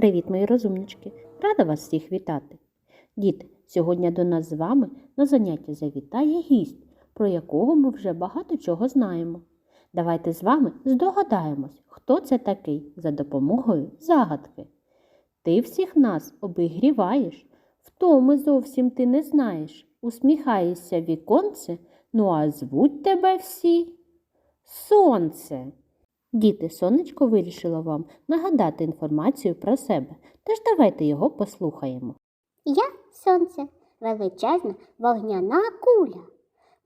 Привіт, мої розумнички! Рада вас всіх вітати. Діти, сьогодні до нас з вами на заняття завітає гість, про якого ми вже багато чого знаємо. Давайте з вами здогадаємось, хто це такий за допомогою загадки. Ти всіх нас обігріваєш, втоми зовсім ти не знаєш. Усміхаєшся віконце, ну а звуть тебе всі Сонце. Діти, сонечко вирішило вам нагадати інформацію про себе, тож давайте його послухаємо. Я сонце, величезна вогняна куля.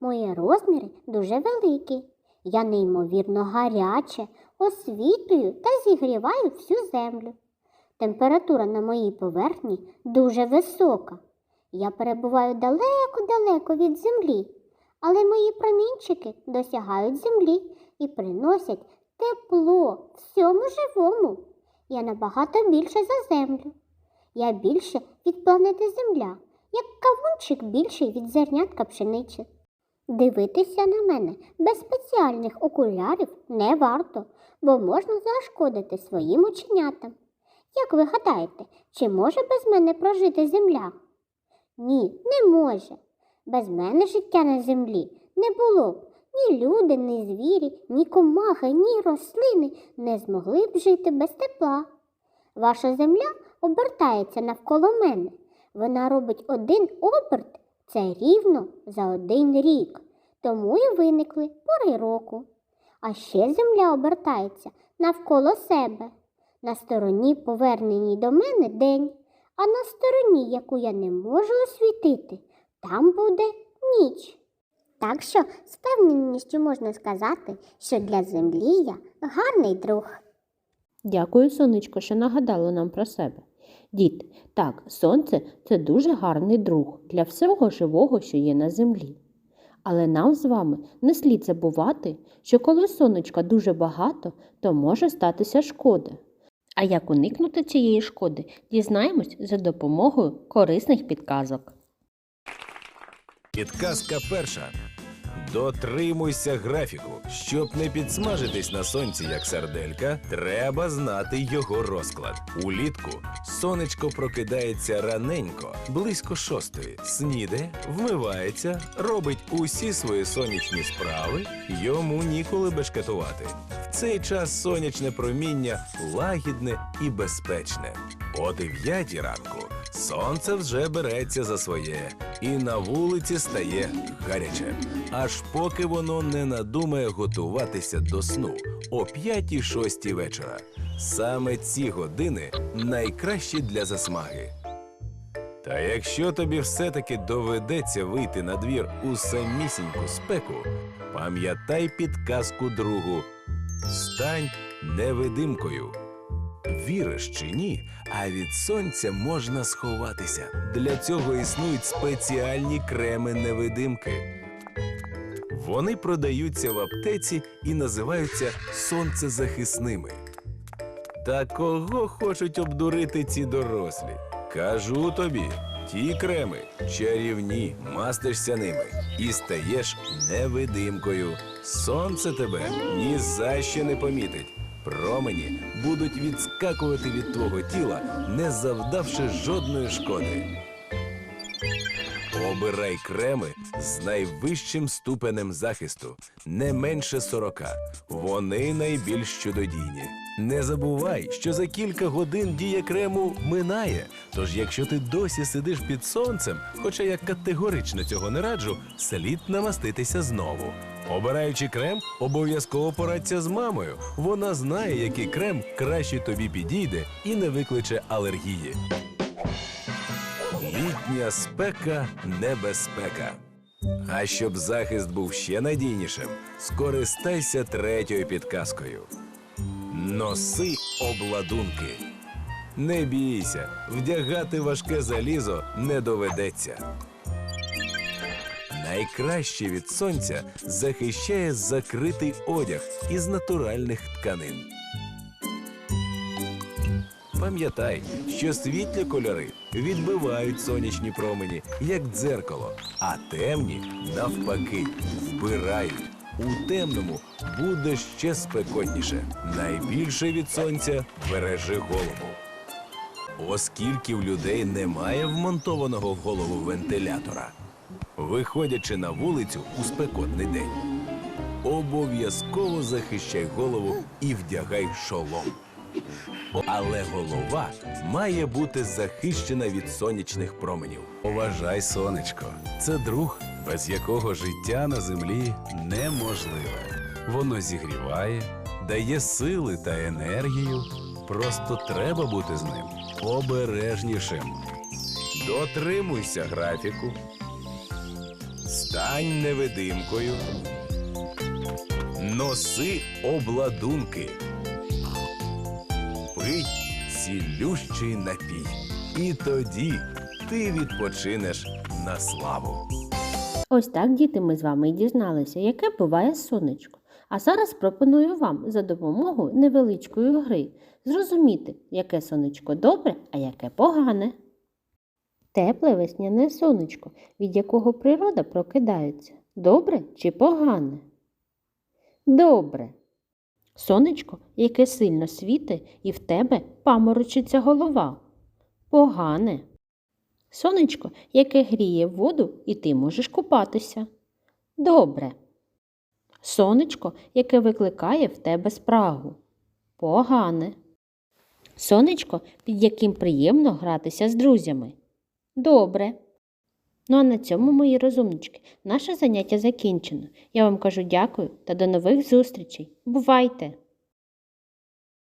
Мої розміри дуже великі. Я неймовірно гаряче, освітлюю та зігріваю всю землю. Температура на моїй поверхні дуже висока. Я перебуваю далеко-далеко від землі, але мої промінчики досягають землі і приносять тепло всьому живому. Я набагато більше за землю. Я більше від планети Земля, як кавунчик більший від зернятка пшениці. Дивитися на мене без спеціальних окулярів не варто, бо можна зашкодити своїм оченятам. Як ви гадаєте, чи може без мене прожити земля? Ні, не може. Без мене життя на землі не було б. Ні люди, ні звірі, ні комахи, ні рослини не змогли б жити без тепла. Ваша земля обертається навколо мене. Вона робить один оберт це рівно за один рік. Тому і виникли пори року. А ще земля обертається навколо себе. На стороні, поверненій до мене день, а на стороні, яку я не можу освітити, там буде ніч. Так що з впевненістю можна сказати, що для землі я гарний друг. Дякую, сонечко, що нагадало нам про себе. Діти, так, сонце це дуже гарний друг для всього живого, що є на землі. Але нам з вами не слід забувати, що коли сонечка дуже багато, то може статися шкода. А як уникнути цієї шкоди, дізнаємось за допомогою корисних підказок. Підказка перша. Дотримуйся графіку. Щоб не підсмажитись на сонці, як сарделька, треба знати його розклад. Улітку сонечко прокидається раненько, близько шостої. сніде, вмивається, робить усі свої сонячні справи. Йому ніколи бешкетувати. Цей час сонячне проміння лагідне і безпечне. О дев'ятій ранку сонце вже береться за своє, і на вулиці стає гаряче, аж поки воно не надумає готуватися до сну о п'ятій шостій вечора. Саме ці години найкращі для засмаги. Та якщо тобі все-таки доведеться вийти на двір у самісіньку спеку, пам'ятай підказку другу: стань невидимкою. Віриш чи ні, а від сонця можна сховатися. Для цього існують спеціальні креми-невидимки. Вони продаються в аптеці і називаються сонцезахисними. Та кого хочуть обдурити ці дорослі? Кажу тобі, ті креми чарівні, мастишся ними і стаєш невидимкою. Сонце тебе ні за що не помітить. Промені будуть відскакувати від твого тіла, не завдавши жодної шкоди. Обирай креми з найвищим ступенем захисту, не менше 40. Вони найбільш чудодійні. Не забувай, що за кілька годин дія крему минає. Тож, якщо ти досі сидиш під сонцем, хоча я категорично цього не раджу, слід намаститися знову. Обираючи крем, обов'язково порадься з мамою. Вона знає, який крем краще тобі підійде і не викличе алергії. Літня спека небезпека. А щоб захист був ще надійнішим, скористайся третьою підказкою. Носи обладунки. Не бійся, вдягати важке залізо не доведеться. Найкраще від сонця захищає закритий одяг із натуральних тканин. Пам'ятай, що світлі кольори відбивають сонячні промені, як дзеркало, а темні, навпаки, вбирають. У темному буде ще спекотніше. Найбільше від сонця бережи голову. оскільки в людей немає вмонтованого в голову вентилятора. Виходячи на вулицю у спекотний день, обов'язково захищай голову і вдягай шолом. Але голова має бути захищена від сонячних променів. Поважай сонечко. Це друг, без якого життя на землі неможливе. Воно зігріває, дає сили та енергію. Просто треба бути з ним обережнішим. Дотримуйся графіку. Стань невидимкою. Носи обладунки. Пий цілющий напій. І тоді ти відпочинеш на славу. Ось так, діти, ми з вами і дізналися, яке буває сонечко. А зараз пропоную вам за допомогою невеличкої гри зрозуміти, яке сонечко добре, а яке погане. Тепле весняне сонечко, від якого природа прокидається. Добре чи погане? Добре. Сонечко, яке сильно світить, і в тебе паморочиться голова. Погане. Сонечко, яке гріє воду, і ти можеш купатися. Добре. Сонечко, яке викликає в тебе спрагу. Погане. Сонечко, під яким приємно гратися з друзями. Добре. Ну а на цьому, мої розумнички, наше заняття закінчено. Я вам кажу дякую та до нових зустрічей. Бувайте!